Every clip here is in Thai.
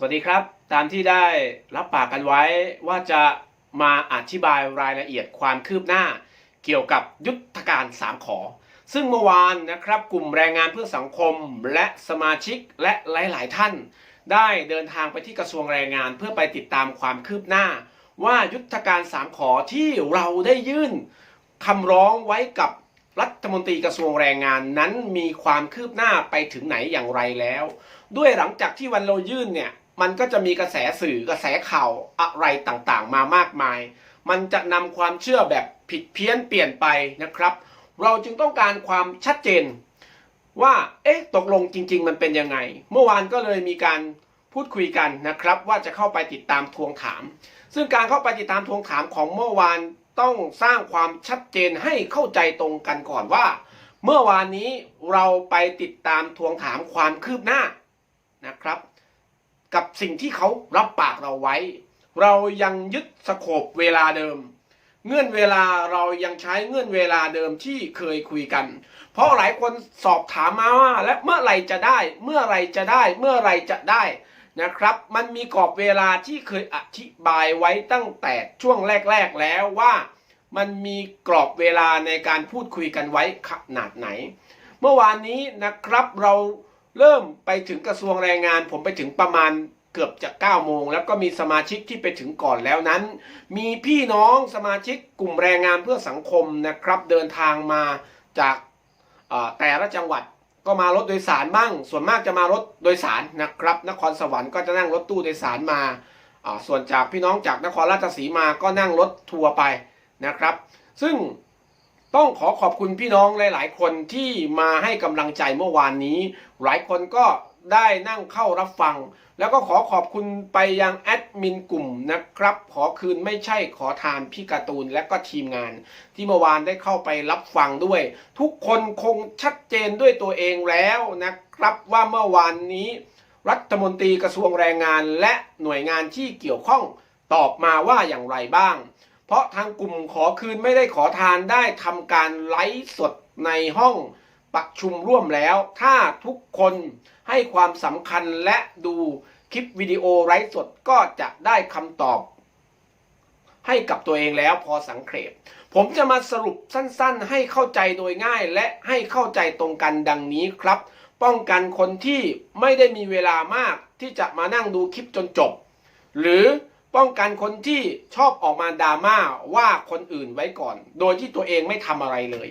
สวัสดีครับ ตามที่ได้รับปากกันไว้ว่าจะมาอธิบายรายละเอียดความคืบหน้า เกี่ยวกับยุทธการ 3 ขอ ซึ่งเมื่อวานนะครับกลุ่มแรงงานเพื่อสังคมและสมาชิกและหลาย ๆ ท่าน ได้เดินทางไปที่กระทรวงแรงงานเพื่อไปติดตามความคืบหน้า ว่ายุทธการ 3 ขอที่เราได้ยื่นคำร้องไว้กับรัฐมนตรีกระทรวงแรงงานนั้นมีความคืบหน้าไปถึงไหนอย่างไรแล้ว ด้วยหลังจากที่วันเรายื่นเนี่ย มันก็จะมีกระแสสื่อกระแสข่าวอะไรต่างๆ มามากมาย มันจะนำความเชื่อแบบผิดเพี้ยนเปลี่ยนไปนะครับ เราจึงต้องการความชัดเจน ว่า เอ๊ะ ตกลงจริง ๆ มันเป็นยังไง เมื่อวานก็เลยมีการพูดคุยกันนะครับ ว่าจะเข้าไปติดตามทวงถาม ซึ่งการเข้าไปติดตามทวงถามของเมื่อวานต้องสร้างความชัดเจนให้เข้าใจตรงกันก่อนว่า เมื่อวานนี้เราไปติดตามทวงถามความคืบหน้านะครับ กับสิ่งที่เขารับปากเราไว้ เรายังยึดสโคปเวลาเดิม เงื่อนเวลาเรายังใช้เงื่อนเวลาเดิมที่เคยคุยกัน เพราะหลายคนสอบถามมาว่าและเมื่อไรจะได้ เมื่อไรจะได้ เมื่อไรจะได้นะครับ มันมีกรอบเวลาที่เคยอธิบายไว้ตั้งแต่ช่วงแรก ๆแล้วว่า มันมีกรอบเวลาในการพูดคุยกันไว้ขนาดไหน เมื่อวานนี้นะครับเรา เริ่มไปถึงกระทรวงแรงงาน ผมไปถึงประมาณเกือบจะ9โมงแล้วก็มีสมาชิกที่ไปถึงก่อนแล้วนั้น มีพี่น้องสมาชิกกลุ่มแรงงานเพื่อสังคมนะครับ เดินทางมาจากแต่ละจังหวัดก็มารถโดยสารบ้าง ส่วนมากจะมารถโดยสารนะครับ นครสวรรค์ก็จะนั่งรถตู้โดยสารมาส่วนจากพี่น้องจากนครราชสีมาก็นั่งรถทัวร์ไปนะครับ ซึ่ง ต้องขอขอบคุณพี่น้องหลาย ๆ คนที่มาให้กำลังใจเมื่อวานนี้ หลายคนก็ได้นั่งเข้ารับฟัง แล้วก็ขอขอบคุณไปยังแอดมินกลุ่มนะครับ ขอคืนไม่ใช่ขอทานพี่การ์ตูนและก็ทีมงาน ที่เมื่อวานได้เข้าไปรับฟังด้วย ทุกคนคงชัดเจนด้วยตัวเองแล้วนะครับว่าเมื่อวานนี้ รัฐมนตรีกระทรวงแรงงานและหน่วยงานที่เกี่ยวข้องตอบมาว่าอย่างไรบ้าง เพราะทางกลุ่มขอคืนไม่ได้ขอทานได้ทำการไลฟ์สดในห้องประชุมร่วมแล้ว ถ้าทุกคนให้ความสำคัญและดูคลิปวิดีโอไลฟ์สดก็จะได้คำตอบ ให้กับตัวเองแล้วพอสังเขปผมจะมาสรุปสั้นๆ ให้เข้าใจโดยง่ายและให้เข้าใจตรงกันดังนี้ครับ ป้องกันคนที่ไม่ได้มีเวลามากที่จะมานั่งดูคลิปจนจบ หรือ ป้องกันคนที่ชอบออกมาดราม่าว่าคนอื่นไว้ก่อน โดยที่ตัวเองไม่ทำอะไรเลย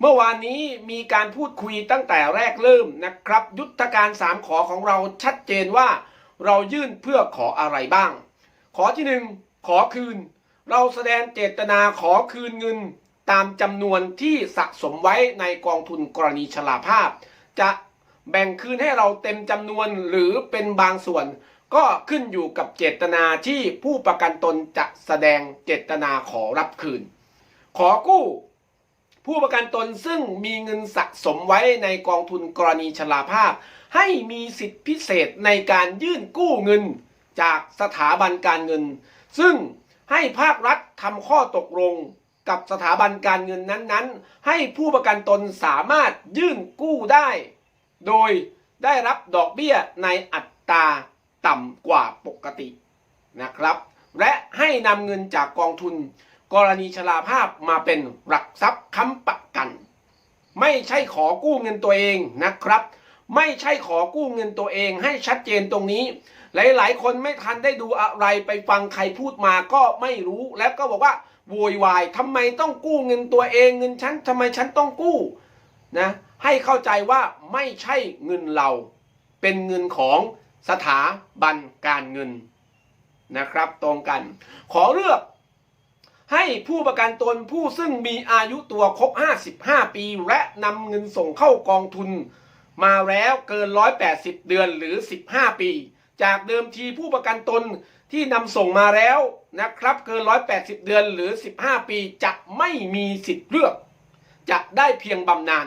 เมื่อวานนี้มีการพูดคุยตั้งแต่แรกเริ่มนะครับ ยุทธการ3ขอของเราชัดเจนว่า เรายื่นเพื่อขออะไรบ้าง ขอที่หนึ่งขอคืน เราแสดงเจตนาขอคืนเงิน ตามจำนวนที่สะสมไว้ในกองทุนกรณีชราภาพ จะแบ่งคืนให้เราเต็มจำนวนหรือเป็นบางส่วน ก็ขึ้นอยู่กับเจตนาที่ผู้ประกันตนจะแสดงเจตนาขอรับคืน ขอกู้ผู้ประกันตนซึ่งมีเงินสะสมไว้ในกองทุนกรณีชราภาพ ให้มีสิทธิพิเศษในการยื่นกู้เงินจากสถาบันการเงิน ซึ่งให้ภาครัฐทำข้อตกลงกับสถาบันการเงินนั้นๆ ให้ผู้ประกันตนสามารถยื่นกู้ได้ โดยได้รับดอกเบี้ยในอัตรา ต่ำกว่าปกตินะครับ และให้นำเงินจากกองทุน กรณีชราภาพมาเป็นหลักทรัพย์ค้ำประกัน ไม่ใช่ขอกู้เงินตัวเองนะครับ ไม่ใช่ขอกู้เงินตัวเองให้ชัดเจนตรงนี้ หลายๆ คนไม่ทันได้ดูอะไรไปฟังใครพูดมาก็ไม่รู้แล้วก็บอกว่าโวยวายทำไมต้องกู้เงินตัวเองเงินฉันทำไมฉันต้องกู้นะให้เข้าใจว่าไม่ใช่เงินเรา เป็นเงินของ สถาบันการเงินนะครับ ตรงกัน ขอเลือก ให้ผู้ประกันตนผู้ซึ่งมีอายุตัวครบ 55 ปี และนำเงินส่งเข้ากองทุน มาแล้วเกิน 180 เดือนหรือ 15 ปี จากเดิมทีผู้ประกันตนที่นำส่งมาแล้วนะครับ เกิน 180 เดือนหรือ 15 ปีจะไม่มีสิทธิ์เลือก จะได้เพียงบำนาญ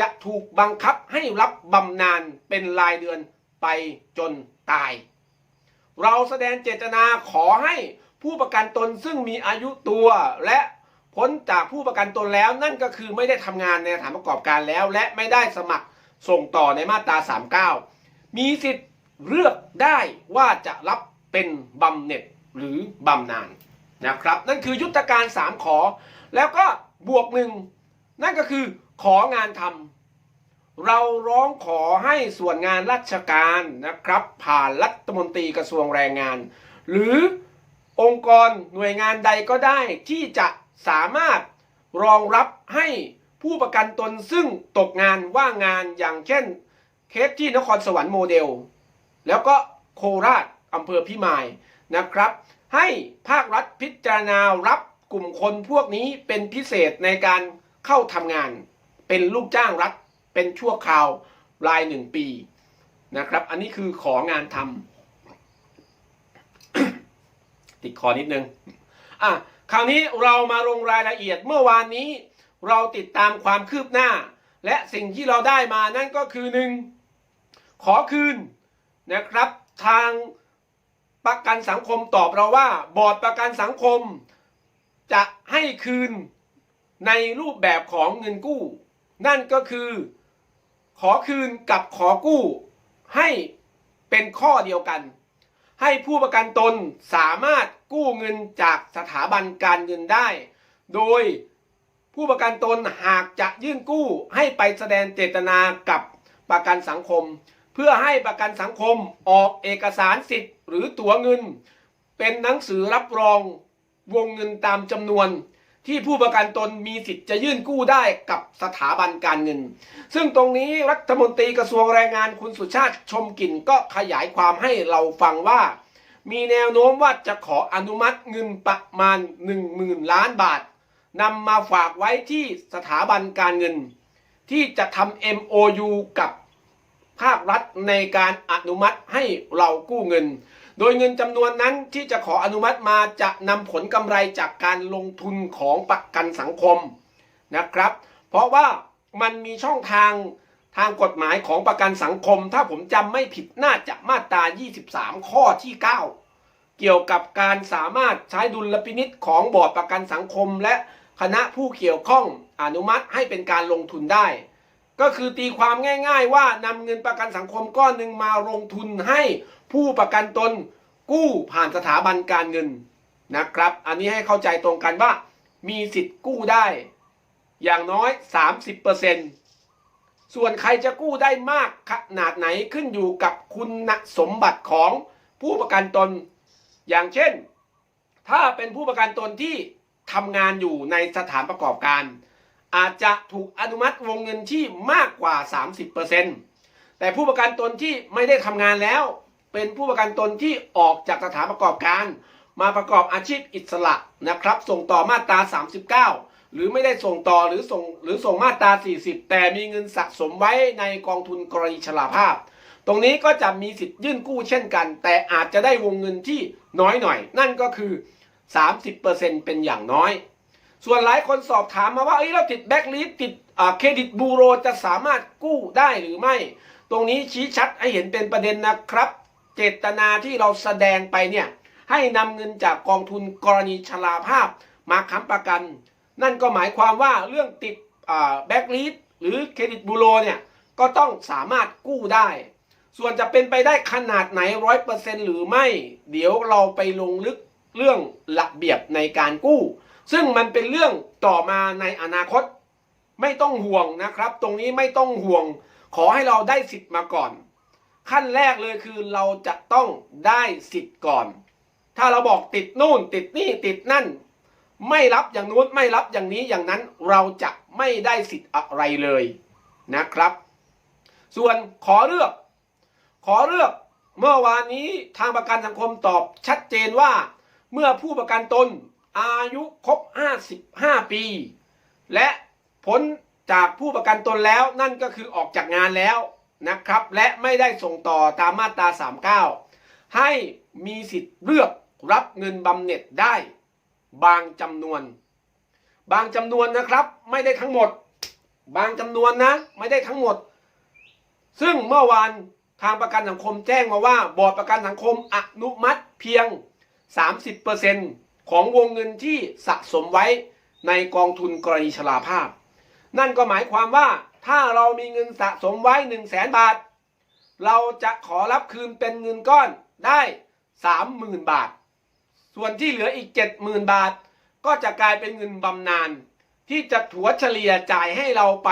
จะถูกบังคับให้รับบำนาญเป็นรายเดือน ไปจนตาย เราแสดงเจตนาขอให้ผู้ประกันตนซึ่งมีอายุตัวและพ้นจากผู้ประกันตนแล้วนั่นก็คือไม่ได้ทำงานในสถานประกอบการแล้ว และไม่ได้สมัครส่งต่อในมาตรา 39 มีสิทธิ์เลือกได้ว่าจะรับเป็นบำเหน็จหรือบำนาญนะครับ นั่นคือยุทธการ 3 ขอ แล้วก็บวกหนึ่งนั่นก็คือของานทำ เราร้องขอให้ส่วนงานราชการนะครับ ผ่านรัฐมนตรีกระทรวงแรงงาน หรือองค์กรหน่วยงานใดก็ได้ที่จะสามารถรองรับให้ผู้ประกันตนซึ่งตกงานว่างงานอย่างเช่น เคสที่นครสวรรค์โมเดล แล้วก็โคราชอำเภอพิมายนะครับ ให้ภาครัฐพิจารณารับกลุ่มคนพวกนี้เป็นพิเศษในการเข้าทำงาน เป็นลูกจ้างรัฐ เป็นชั่วคราวรายหนึ่งปีนะครับ อันนี้คือของานทำติดคอนิดนึงอะคราวนี้เรามาลงรายละเอียดเมื่อวานนี้ เราติดตามความคืบหน้า และสิ่งที่เราได้มานั่นก็คือหนึ่งขอคืนนะครับ ทางประกันสังคมตอบเราว่า บอร์ดประกันสังคม จะให้คืนในรูปแบบของเงินกู้ นั่นก็คือ ขอคืนกับขอกู้ให้เป็นข้อเดียวกัน ให้ผู้ประกันตนสามารถกู้เงินจากสถาบันการเงินได้ โดยผู้ประกันตนหากจะยื่นกู้ให้ไปแสดงเจตนากับประกันสังคม เพื่อให้ประกันสังคมออกเอกสารสิทธิ์หรือตั๋วเงิน เป็นหนังสือรับรองวงเงินตามจำนวน ที่ผู้ประกันตนมีสิทธิ์จะยื่นกู้ได้กับสถาบันการเงิน ซึ่งตรงนี้รัฐมนตรีกระทรวงแรงงานคุณสุชาติชมกลิ่นก็ขยายความให้เราฟังว่า มีแนวโน้มว่าจะขออนุมัติเงินประมาณ 10,000 ล้านบาทนำมาฝากไว้ที่สถาบันการเงิน ที่จะทำ MOU กับภาครัฐในการอนุมัติให้เรากู้เงิน โดยเงินจำนวนนั้นที่จะขออนุมัติมาจะนำผลกำไรจากการลงทุนของประกันสังคมนะครับ เพราะว่ามันมีช่องทางทางกฎหมายของประกันสังคม ถ้าผมจำไม่ผิดน่าจะมาตรา 23 ข้อที่ 9 เกี่ยวกับการสามารถใช้ดุลพินิษของบอร์ดประกันสังคม และคณะผู้เกี่ยวข้องอนุมัติให้เป็นการลงทุนได้ ก็คือตีความง่าย ๆ ว่านำเงินประกันสังคมก้อนหนึ่งมาลงทุนให้ ผู้ประกันตนกู้ผ่านสถาบันการเงินนะครับ อันนี้ให้เข้าใจตรงกันว่า มีสิทธิ์กู้ได้ อย่างน้อย 30%ส่วนใครจะกู้ได้มากขนาดไหนขึ้นอยู่กับคุณสมบัติของผู้ประกันตน อย่างเช่น ถ้าเป็นผู้ประกันตนที่ทำงานอยู่ในสถานประกอบการ อาจจะถูกอนุมัติวงเงินที่มากกว่า 30%แต่ผู้ประกันตนที่ไม่ได้ทำงานแล้ว เป็นผู้ประกันตนที่ออกจากสถานประกอบการ มาประกอบอาชีพอิสระนะครับ ส่งต่อมาตรา 39 หรือไม่ได้ส่งต่อหรือส่งหรือส่งมาตรา 40 แต่มีเงินสะสมไว้ในกองทุนกรณีชราภาพ ตรงนี้ก็จะมีสิทธิ์ยื่นกู้เช่นกัน แต่อาจจะได้วงเงินที่น้อยหน่อย นั่นก็คือ 30%เป็นอย่างน้อย ส่วนหลายคนสอบถามมาว่าเอ้ยเราติดแบ็กลิสติดเครดิตบูโรจะสามารถกู้ได้หรือไม่ ตรงนี้ชี้ชัดให้เห็นเป็นประเด็นนะครับ เจตนาที่เราแสดงไปเนี่ยให้นำเงินจากกองทุนกรณีชราภาพมาค้ำประกัน นั่นก็หมายความว่าเรื่องติดแบ็กลิสหรือเครดิตบูโรเนี่ยก็ต้องสามารถกู้ได้ ส่วนจะเป็นไปได้ขนาดไหนร้อยเปอร์เซ็นหรือไม่ เดี๋ยวเราไปลงลึกเรื่องระเบียบในการกู้ ซึ่งมันเป็นเรื่องต่อมาในอนาคต ไม่ต้องห่วงนะครับ ตรงนี้ไม่ต้องห่วง ขอให้เราได้สิทธิ์มาก่อน ขั้นแรกเลยคือเราจะต้องได้สิทธิ์ก่อน ถ้าเราบอกติดนู่น ติดนี่ติดนั่น ไม่รับอย่างนู้นไม่รับอย่างนี้อย่างนั้นเราจะไม่ได้สิทธิ์อะไรเลยนะครับ ส่วนขอเลือก ขอเลือกเมื่อวานนี้ทางประกันสังคมตอบชัดเจนว่า เมื่อผู้ประกันตนอายุครบ 55 ปี และพ้นจากผู้ประกันตนแล้วนั่นก็คือออกจากงานแล้ว นะครับ และไม่ได้ส่งต่อตามมาตรา 39 ให้มีสิทธิ์เลือกรับเงินบำเหน็จได้ บางจำนวน บางจำนวนนะครับ ไม่ได้ทั้งหมด บางจำนวนนะ ไม่ได้ทั้งหมด ซึ่งเมื่อวานทางประกันสังคมแจ้งมาว่า บอร์ดประกันสังคมอนุมัติเพียง 30%ของวงเงินที่สะสมไว้ในกองทุนกรณีชราภาพ นั่นก็หมายความว่า ถ้าเรามีเงินสะสมไว้1 0 0 0 0แสนบาท เราจะขอรับคืนเป็นเงินก้อนได้สามหมื่นบาท ส่วนที่เหลืออีกเจ็ดหมื่นบาท ก็จะกลายเป็นเงินบำนาญที่จะถัวเฉลี่ยจ่ายให้เราไป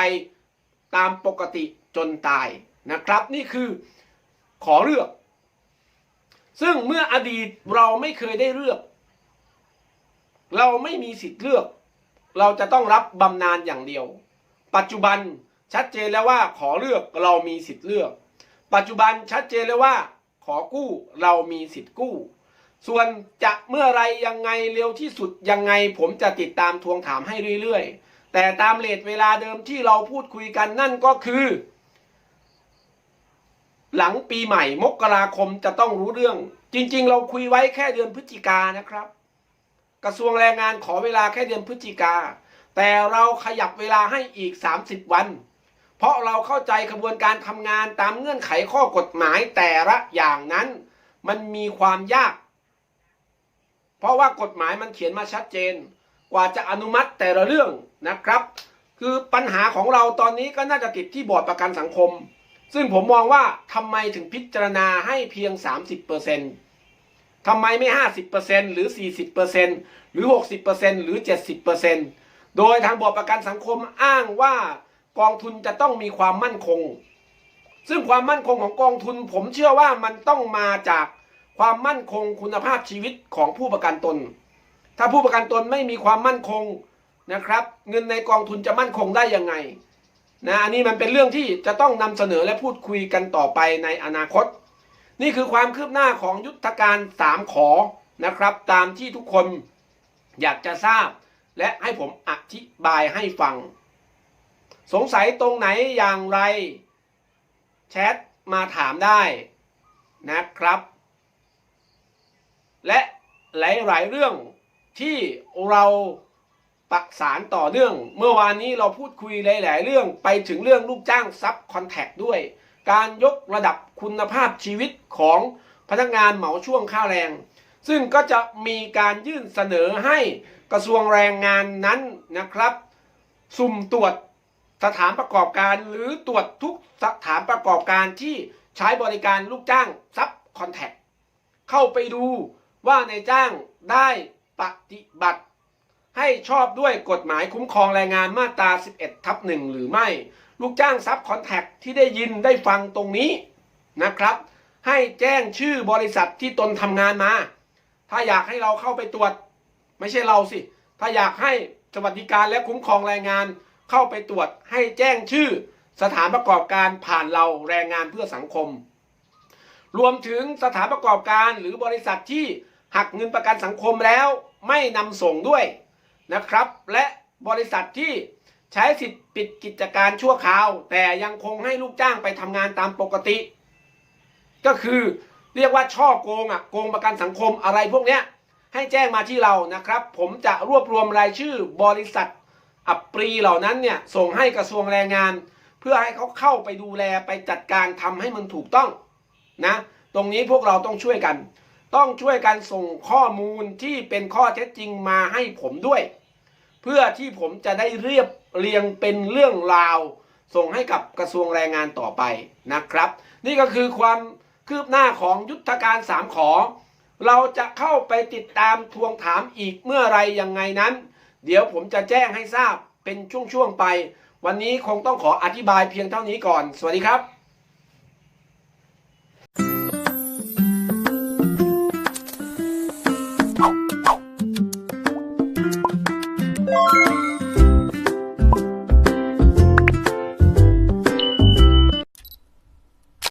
ตามปกติจนตายนะครับ นี่คือขอเลือก ซึ่งเมื่ออดีตเราไม่เคยได้เลือก เราไม่มีสิทธิ์เลือก เราจะต้องรับบำนาญอย่างเดียว ปัจจุบัน ชัดเจนแล้วว่าขอเลือกเรามีสิทธิ์เลือก ปัจจุบันชัดเจนแล้วว่า ขอกู้เรามีสิทธิ์กู้ ส่วนจะเมื่อไรยังไงเร็วที่สุดยังไงผมจะติดตามทวงถามให้เรื่อยๆ แต่ตามเลทเวลาเดิมที่เราพูดคุยกันนั่นก็คือ หลังปีใหม่มกราคมจะต้องรู้เรื่อง จริง ๆ เราคุยไว้แค่เดือนพฤศจิกานะครับ กระทรวงแรงงานขอเวลาแค่เดือนพฤศจิกาแต่เราขยับเวลาให้อีก 30 วัน เพราะเราเข้าใจกระบวนการทำงานตามเงื่อนไขข้อกฎหมายแต่ละอย่างนั้น มันมีความยาก เพราะว่ากฎหมายมันเขียนมาชัดเจน กว่าจะอนุมัติแต่ละเรื่องนะครับ คือปัญหาของเราตอนนี้ก็น่าจะติดที่บอร์ดประกันสังคม ซึ่งผมมองว่าทำไมถึงพิจารณาให้เพียง 30%ทำไมไม่ 50%หรือ 40%หรือ 60%หรือ 70%โดยทางบอร์ดประกันสังคมอ้างว่า กองทุนจะต้องมีความมั่นคง ซึ่งความมั่นคงของกองทุน ผมเชื่อว่ามันต้องมาจากความมั่นคงคุณภาพชีวิตของผู้ประกันตน ถ้าผู้ประกันตนไม่มีความมั่นคงนะครับ เงินในกองทุนจะมั่นคงได้ยังไงนะอันนี้มันเป็นเรื่องที่จะต้องนำเสนอและพูดคุยกันต่อไปในอนาคต นี่คือความคืบหน้าของยุทธการ3ขอนะครับ ตามที่ทุกคนอยากจะทราบ และให้ผมอธิบายให้ฟัง สงสัยตรงไหนอย่างไร แชทมาถามได้นะครับ และหลายๆเรื่องที่เราประสานต่อเนื่อง เมื่อวานนี้เราพูดคุยหลาย ๆ เรื่องไปถึงเรื่องลูกจ้างซับคอนแทคด้วย การยกระดับคุณภาพชีวิตของพนักงานเหมาช่วงค่าแรง ซึ่งก็จะมีการยื่นเสนอให้กระทรวงแรงงานนั้นนะครับ สุ่มตรวจ สถานประกอบการหรือตรวจทุกสถานประกอบการที่ใช้บริการลูกจ้างซับคอนแทคเข้าไปดูว่าในายจ้างได้ปฏิบัติ ให้ชอบด้วยกฎหมายคุ้มครองแรงงานมาตรา 11 ทับหนึ่งหรือไม่ ลูกจ้างซับคอนแทคที่ได้ยินได้ฟังตรงนี้นะครับ ให้แจ้งชื่อบริษัทที่ตนทำงานมา ถ้าอยากให้เราเข้าไปตรวจ ไม่ใช่เราสิ ถ้าอยากให้สวัสดิการและคุ้มครองแรงงาน เข้าไปตรวจให้แจ้งชื่อสถานประกอบการผ่านเราแรงงานเพื่อสังคม รวมถึงสถานประกอบการหรือบริษัทที่หักเงินประกันสังคมแล้วไม่นำส่งด้วยนะครับ และบริษัทที่ใช้สิทธิ์ปิดกิจการชั่วคราว แต่ยังคงให้ลูกจ้างไปทำงานตามปกติ ก็คือเรียกว่าช่อโกงอะโกงประกันสังคมอะไรพวกเนี้ยให้แจ้งมาที่เรานะครับ ผมจะรวบรวมรายชื่อบริษัท อัปรีเหล่านั้นเนี่ยส่งให้กระทรวงแรงงาน เพื่อให้เขาเข้าไปดูแลไปจัดการทำให้มันถูกต้องนะตรงนี้พวกเราต้องช่วยกัน ต้องช่วยกันส่งข้อมูลที่เป็นข้อเท็จจริงมาให้ผมด้วย เพื่อที่ผมจะได้เรียบเรียงเป็นเรื่องราว ส่งให้กับกระทรวงแรงงานต่อไปนะครับ นี่ก็คือความคืบหน้าของยุทธการสามขอ เราจะเข้าไปติดตามทวงถามอีกเมื่อไรยังไงนั้น เดี๋ยวผมจะแจ้งให้ทราบเป็นช่วงๆไป วันนี้คงต้องขออธิบายเพียงเท่านี้ก่อน สวัสดีครับ